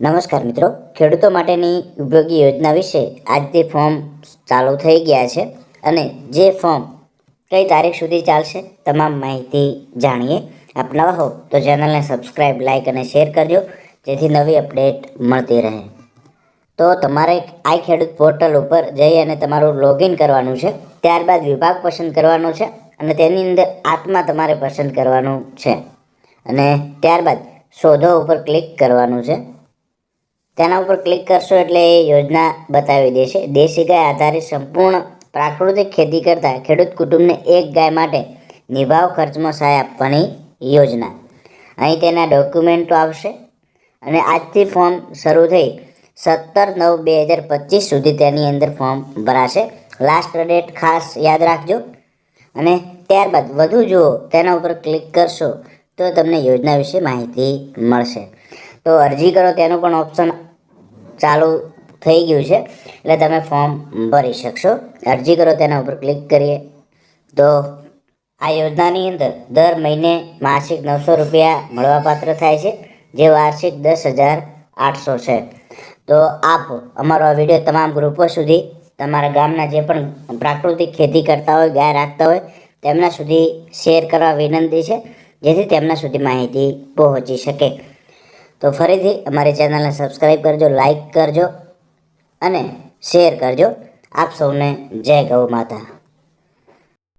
નમસ્કાર મિત્રો. ખેડૂતો માટેની ઉપયોગી યોજના વિશે આજથી ફોર્મ ચાલુ થઈ ગયા છે અને જે ફોર્મ કઈ તારીખ સુધી ચાલશે તમામ માહિતી જાણીએ. આપ હો તો ચેનલને સબસ્ક્રાઈબ લાઇક અને શેર કરજો, જેથી નવી અપડેટ મળતી રહે. તો તમારે આઈ ખેડૂત પોર્ટલ ઉપર જઈ અને તમારું લોગિન કરવાનું છે. ત્યારબાદ વિભાગ પસંદ કરવાનો છે અને તેની અંદર આત્મા તમારે પસંદ કરવાનું છે. અને ત્યારબાદ શોધો ઉપર ક્લિક કરવાનું છે. તેના ઉપર ક્લિક કરશો એટલે એ યોજના બતાવી દેશે. દેશી ગાય આધારિત સંપૂર્ણ પ્રાકૃતિક ખેતી કરતા ખેડૂત કુટુંબને એક ગાય માટે નિભાવ ખર્ચમાં સહાય આપવાની યોજના. અહીં તેના ડોક્યુમેન્ટો આવશે અને આજથી ફોર્મ શરૂ થઈ સત્તર નવ બે હજાર પચીસ સુધી તેની અંદર ફોર્મ ભરાશે. લાસ્ટ ડેટ ખાસ યાદ રાખજો. અને ત્યારબાદ વધુ જુઓ, તેના ઉપર ક્લિક કરશો તો તમને યોજના વિશે માહિતી મળશે. તો અરજી કરો, તેનો પણ ઓપ્શન ચાલુ થઈ ગયું છે, એટલે તમે ફોર્મ ભરી શકશો. અરજી કરો તેના ઉપર ક્લિક કરીએ. તો આ યોજનાની અંદર દર મહિને માસિક નવસો રૂપિયા મળવાપાત્ર થાય છે, જે વાર્ષિક દસ હજાર આઠસો છે. તો આપ અમારો આ વીડિયો તમામ ગ્રુપો સુધી, તમારા ગામના જે પણ પ્રાકૃતિક ખેતી કરતા હોય, ગાય રાખતા હોય, તેમના સુધી શેર કરવા વિનંતી છે, જેથી તેમના સુધી માહિતી પહોંચી શકે. તો ફરીથી અમારી ચેનલને સબસ્ક્રાઈબ કરજો લાઈક કરજો અને શેર કરજો. આપ સૌને જય ગૌ માતા.